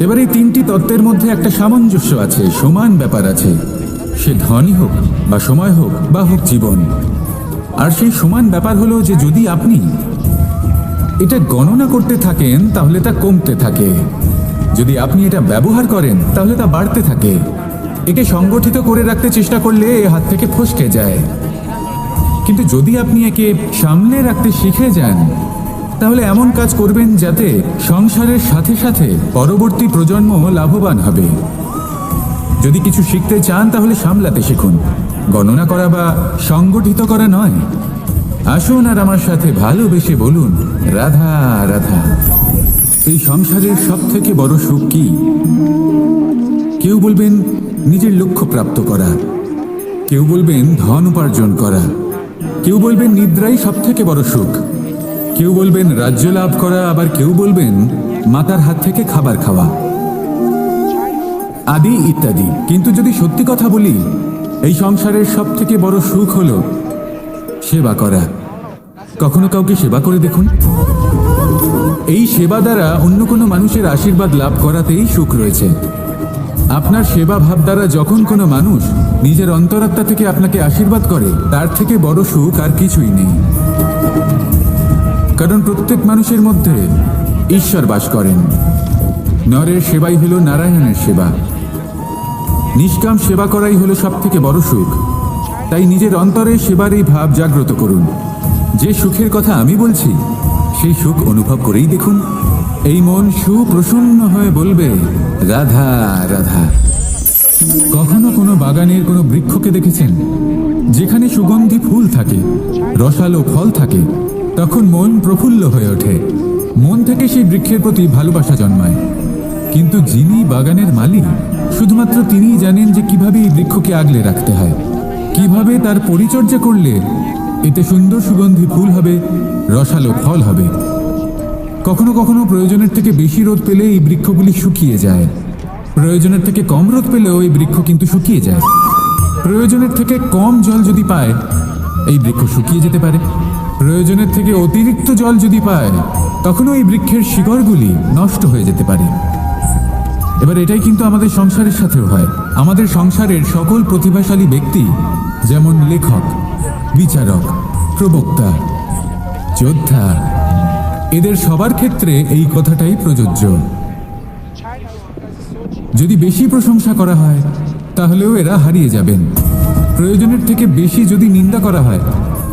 এবার এই তিনটি তত্ত্বের মধ্যে একটা সামঞ্জস্য আছে, সমান ব্যাপার আছে। সে ধনই হোক, বা সময় হোক, বা হোক জীবন। আর সেই সমান ব্যাপার হলো যে যদি আপনি এটা গণনা করতে থাকেন, তাহলে তা কমতে থাকে। যদি আপনি এটা ব্যবহার করেন, তাহলে তা বাড়তে থাকে। একে সংগঠিত করে রাখতে চেষ্টা করলে এ হাত থেকে ফসকে যায়। কিন্তু যদি আপনি একে সামলে রাখতে শিখে যান তাহলে এমন কাজ করবেন যাতে সংসারের সাথে সাথে পরবর্তী প্রজন্ম লাভবান হবে। যদি কিছু শিখতে চান তাহলে সামলাতে শিখুন। গণনা করা বা সংগঠিত করা নয়। আসুন আর আমার সাথে ভালোবেসে বলুন, রাধা রাধা, এই সংসারের সব থেকে বড় সুখ কি? কেউ বলবেন, নিজের লক্ষ্য প্রাপ্ত করা। কেউ বলবেন, ধন উপার্জন করা। কেউ বলবেন, নিদ্রাই সব থেকে বড় সুখ। কেউ বলবেন রাজ্য লাভ করা, আবার কেউ বলবেন মাতার হাত থেকে খাবার খাওয়া। আদি ইত্যাদি। কিন্তু যদি সত্যি কথা বলি, এই সংসারের সব থেকে বড় সুখ হল সেবা করা। কখনো কাউকে সেবা করে দেখুন। এই সেবা দ্বারা অন্য কোনো মানুষের আশীর্বাদ লাভ করাতেই সুখ রয়েছে। আপনার সেবা ভাব দ্বারা যখন কোনো মানুষ নিজের অন্তরাত্মা থেকে আপনাকে আশীর্বাদ করে, তার থেকে বড় সুখ আর কিছুই নেই। কারণ প্রত্যেক মানুষের মধ্যে ঈশ্বর বাস করেন। নরের সেবাই হলো নারায়ণের সেবা। নিষ্কাম সেবা করাই হলো সব থেকে বড় সুখ। তাই নিজের অন্তরে সেবার এই ভাব জাগ্রত করুন। যে সুখের কথা আমি বলছি, সেই সুখ অনুভব করেই দেখুন। এই মন সুপ্রসন্ন হয়ে বলবে, রাধা রাধা। কখনো কোনো বাগানের কোনো বৃক্ষকে দেখেছেন, যেখানে সুগন্ধি ফুল থাকে, রসালো ফল থাকে তখন মন প্রফুল্ল হয়ে ওঠে। মন থেকে সেই বৃক্ষের প্রতি ভালোবাসা জন্মায়। কিন্তু যিনি বাগানের মালিক, শুধুমাত্র তিনিই জানেন যে কীভাবে এই বৃক্ষকে আগলে রাখতে হয়। কীভাবে তার পরিচর্যা করলে এতে সুন্দর সুগন্ধি ফুল হবে, রসালো ফল হবে। কখনো কখনো প্রয়োজনের থেকে বেশি রোদ পেলে এই বৃক্ষগুলি শুকিয়ে যায়। প্রয়োজনের থেকে কম রোদ পেলেও এই বৃক্ষ কিন্তু শুকিয়ে যায়। প্রয়োজনের থেকে কম জল যদি পায়, এই বৃক্ষ শুকিয়ে যেতে পারে। প্রয়োজনের থেকে অতিরিক্ত জল যদি পায়, তখনও এই বৃক্ষের শিকড়গুলি নষ্ট হয়ে যেতে পারে। এবার এটাই কিন্তু আমাদের সংসারের সাথেও হয়। আমাদের সংসারের সকল প্রতিভাশালী ব্যক্তি, যেমন লেখক, বিচারক, প্রবক্তা, যোদ্ধা, এদের সবার ক্ষেত্রে এই কথাটাই প্রযোজ্য। যদি বেশি প্রশংসা করা হয়, তাহলেও এরা হারিয়ে যাবেন। প্রয়োজনের থেকে বেশি যদি নিন্দা করা হয়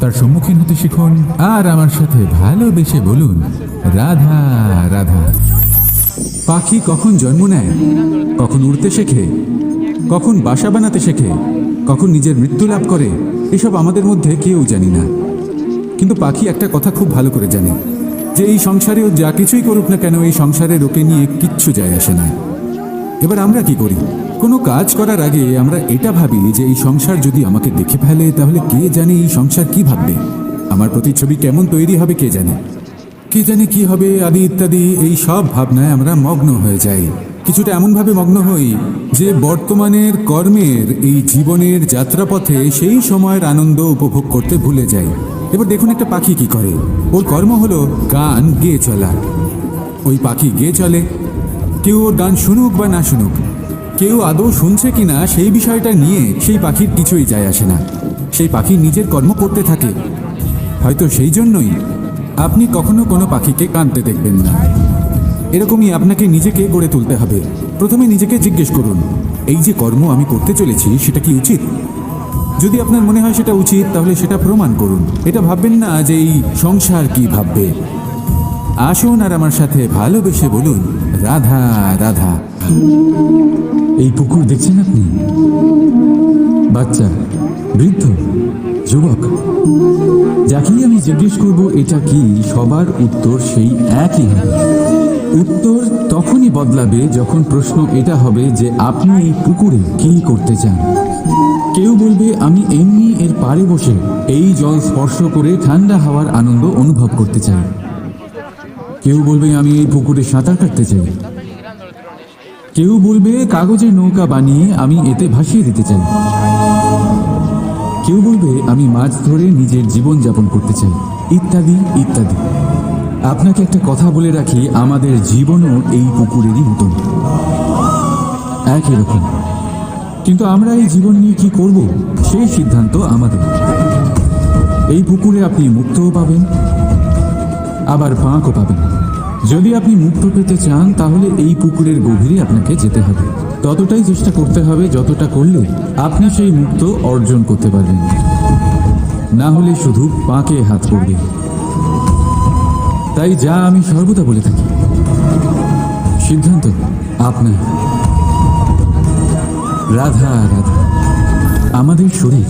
তার সম্মুখীন হতে শিখুন আর আমার সাথে ভালোবেসে বলুন, রাধা রাধা। পাখি কখন জন্ম নেয়? কখন উড়তে শেখে? কখন বাসা বানাতে শেখে? কখন নিজের মৃত্যু লাভ করে? এসব আমাদের মধ্যে কেউ জানি না। কিন্তু পাখি একটা কথা খুব ভালো করে জানে, যে এই সংসারেও যা কিছুই করুক না কেন, এই সংসারে ওকে নিয়ে কিচ্ছু যায় আসে না। এবার আমরা কি করি? কোনো কাজ করার আগে আমরা এটা ভাবি যে এই সংসার যদি আমাকে দেখে ফেলে, তাহলে কে জানে এই সংসার কি ভাববে? আমার প্রতিচ্ছবি কেমন তৈরি হবে কে জানে? কে জানে কি হবে আদি ইত্যাদি, এই সব ভাবনায় আমরা মগ্ন হয়ে যাই। কিছুটা এমনভাবে মগ্ন হই যে বর্তমানের কর্মের, এই জীবনের যাত্রাপথে সেই সময়ের আনন্দ উপভোগ করতে ভুলে যাই। এবার দেখুন একটা পাখি কি করে। ওর কর্ম হলো গান গেয়ে চলা। ওই পাখি গেয়ে চলে। কেউ ওর গান শুনুক বা না শুনুক কেউ আদৌ শুনছে কিনা সেই বিষয়টা নিয়ে সেই পাখির কিছুই যায় আসে না। সেই পাখি নিজের কর্ম করতে থাকে। হয়তো সেই জন্যই আপনি কখনো কোনো পাখিকে কাঁদতে দেখবেন না। এরকমই আপনাকে নিজেকে গড়ে তুলতে হবে। প্রথমে নিজেকে জিজ্ঞেস করুন, এই যে কর্ম আমি করতে চলেছি, সেটা কি উচিত? যদি আপনার মনে হয় সেটা উচিত, তাহলে সেটা প্রমাণ করুন। এটা ভাববেন না যে এই সংসার কি ভাববে। আসুন আর আমার সাথে ভালোবেসে বলুন, রাধা রাধা। এই পুকুর দেখছেন আপনি? বাচ্চা, বৃদ্ধ, যুবক। যাকেই আমি জিজ্ঞেস করব, এটা কি? সবার উত্তর সেই একই হবে। উত্তর তখনই বদলাবে যখন প্রশ্ন এটা হবে যে আপনি এই পুকুরে কি করতে চান? কেউ বলবে, আমি এমনি এর পাড়ে বসে এই জল স্পর্শ করে ঠান্ডা হাওয়ার আনন্দ অনুভব করতে চাই। কেউ বলবে, আমি এই পুকুরে সাঁতার কাটতে চাই। কেউ বলবে কাগজের নৌকা বানিয়ে আমি এতে ভাসিয়ে দিতে চাই। কেউ বলবে, আমি মাছ ধরে নিজের জীবন যাপন করতে চাই। ইত্যাদি ইত্যাদি। আপনাকে একটা কথা বলে রাখি, আমাদের জীবনও এই পুকুরেরই মতন। একই রকম। কিন্তু আমরা এই জীবন নিয়ে কি করব? সেই সিদ্ধান্ত আমাদের। এই পুকুরে আপনি মুক্তও পাবেন, আবার ফাঁকও পাবেন। যদি আপনি মুক্ত পেতে চান, তাহলে এই পুকুরের গভীরে আপনাকে যেতে হবে। ততটাই চেষ্টা করতে হবে যতটা করলে আপনি সেই মুক্ত অর্জন করতে পারবেন। না হলে শুধু পাঁকে হাত পড়বে তাই যা আমি সর্বদা বলে থাকি। সিদ্ধান্ত আপনার। রাধা রাধা, আমাদের শরীর।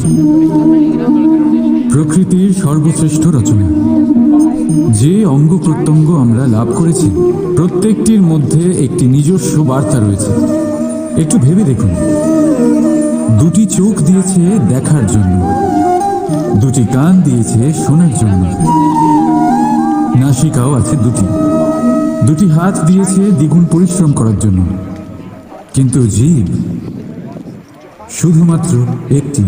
প্রকৃতির সর্বশ্রেষ্ঠ রচনা। যে অঙ্গ প্রত্যঙ্গ আমরা লাভ করেছি, প্রত্যেকটির মধ্যে একটি নিজস্ব বার্তা রয়েছে। একটু ভেবে দেখুন। দুটি চোখ দিয়েছে দেখার জন্য। দুটি কান দিয়েছে শোনার জন্য। নাসিকাও আছে দুটি। দুটি হাত দিয়েছে দ্বিগুণ পরিশ্রম করার জন্য। কিন্তু জীব শুধুমাত্র একটি।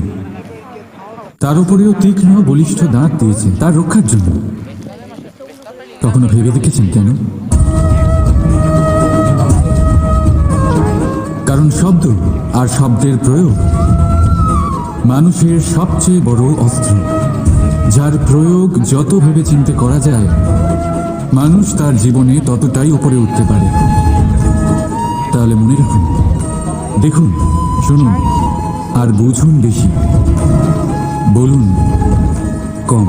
তার উপরেও তীক্ষ্ণ, বলিষ্ঠ দাঁত দিয়েছে, তার রক্ষার জন্য। কখনো ভেবে দেখেছেন কেন? কারণ শব্দ আর শব্দের প্রয়োগ মানুষের সবচেয়ে বড় অস্ত্র। যার প্রয়োগ যত ভেবে চিনতে করা যায়, মানুষ তার জীবনে ততটাই উপরে উঠতে পারে। তাহলে মনে রাখুন, দেখুন, শুনুন আর বুঝুন বেশি। বলুন, কম।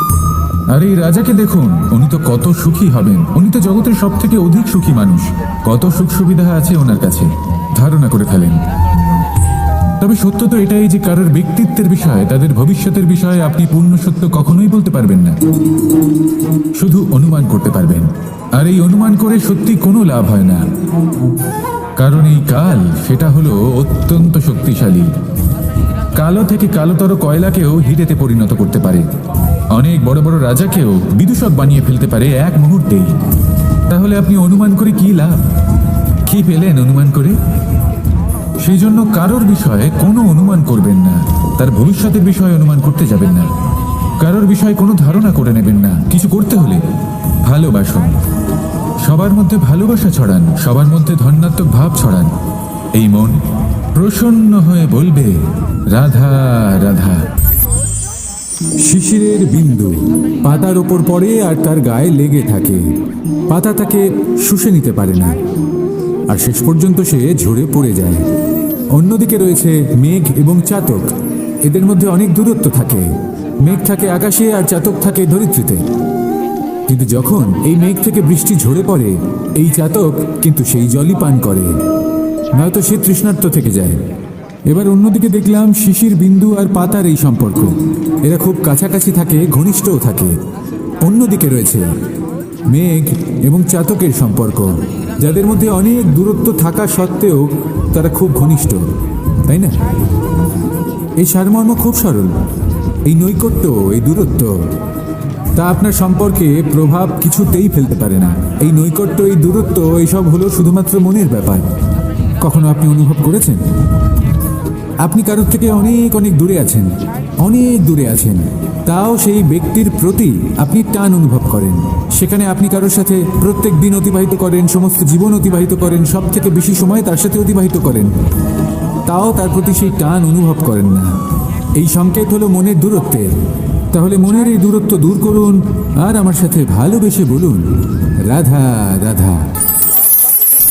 আর এই রাজাকে দেখুন, উনি তো কত সুখী হবেন। উনি তো জগতের সব থেকে অধিক সুখী মানুষ। কত সুখ সুবিধা আছে ওনার কাছে। ধারণা করে ফেলেন। তবে সত্য তো এটাই যে কারোর ব্যক্তিত্বের বিষয়ে, তাদের ভবিষ্যতের বিষয়ে আপনি পূর্ণ সত্য কখনোই বলতে পারবেন না। শুধু অনুমান করতে পারবেন। আর এই অনুমান করে সত্যি কোনো লাভ হয় না। কারণ এই কাল, সেটা হলো অত্যন্ত শক্তিশালী। কালো থেকে কালোতর কয়লাকেও হিরেতে পরিণত করতে পারে। অনেক বড় বড় রাজাকেও বিদূষক বানিয়ে ফেলতে পারে এক মুহূর্তেই। তাহলে আপনি অনুমান করে কি লাভ? কি পেলেন অনুমান করে? সেই জন্য কারোর বিষয়ে কোনো অনুমান করবেন না। তার ভবিষ্যতের বিষয়ে অনুমান করতে যাবেন না। কারোর বিষয়ে কোনো ধারণা করে নেবেন না। কিছু করতে হলে ভালোবাসুন। সবার মধ্যে ভালোবাসা ছড়ান, সবার মধ্যে ধন্যাত্মক ভাব ছড়ান। এই মন প্রসন্ন হয়ে বলবে, রাধা রাধা। শিশিরের বিন্দু। পাতার ওপর পড়ে আর তার গায়ে লেগে থাকে। পাতা তাকে শুষে নিতে পারে না। আর শেষ পর্যন্ত সে ঝরে পড়ে যায়। অন্যদিকে রয়েছে মেঘ এবং চাতক। এদের মধ্যে অনেক দূরত্ব থাকে। মেঘ থাকে আকাশে আর চাতক থাকে ধরিত্রীতে। কিন্তু যখন এই মেঘ থেকে বৃষ্টি ঝরে পড়ে, এই চাতক কিন্তু সেই জলই পান করে। নয়তো সে তৃষ্ণার্ত থেকে যায়। এবার অন্যদিকে দেখলাম শিশির বিন্দু আর পাতার এই সম্পর্ক। এরা খুব কাছাকাছি থাকে, ঘনিষ্ঠও থাকে। অন্যদিকে রয়েছে মেঘ এবং চাতকের সম্পর্ক, যাদের মধ্যে অনেক দূরত্ব থাকা সত্ত্বেও তারা খুব ঘনিষ্ঠ, তাই না? এই সারমর্ম খুব সরল, এই নৈকট্য, এই দূরত্ব, তা আপনার সম্পর্কে প্রভাব কিছুতেই ফেলতে পারে না। এই নৈকট্য, এই দূরত্ব এইসব হলো শুধুমাত্র মনের ব্যাপার। কখনো আপনি অনুভব করেছেন? আপনি কারোর থেকে অনেক অনেক দূরে আছেন, অনেক দূরে আছেন। তাও সেই ব্যক্তির প্রতি আপনি টান অনুভব করেন। সেখানে আপনি কারোর সাথে প্রত্যেক দিন অতিবাহিত করেন, সমস্ত জীবন অতিবাহিত করেন সব থেকে বেশি সময় তার সাথে অতিবাহিত করেন। তাও তার প্রতি সেই টান অনুভব করেন না। এই সংকেত হলো মনের দূরত্বের। তাহলে মনের এই দূরত্ব দূর করুন আর আমার সাথে ভালোবেসে বলুন, রাধা রাধা।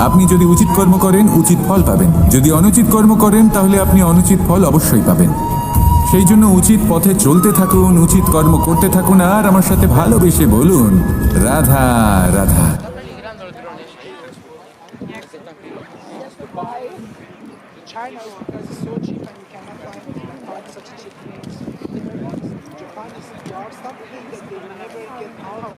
আপনি যদি উচিত কর্ম করেন, উচিত ফল পাবেন। যদি অনুচিত কর্ম করেন, তাহলে আপনি অনুচিত ফল অবশ্যই পাবেন। সেই জন্য উচিত পথে চলতে থাকুন, উচিত কর্ম করতে থাকুন, আর আমার সাথে ভালোবেসে বলুন, রাধা রাধা।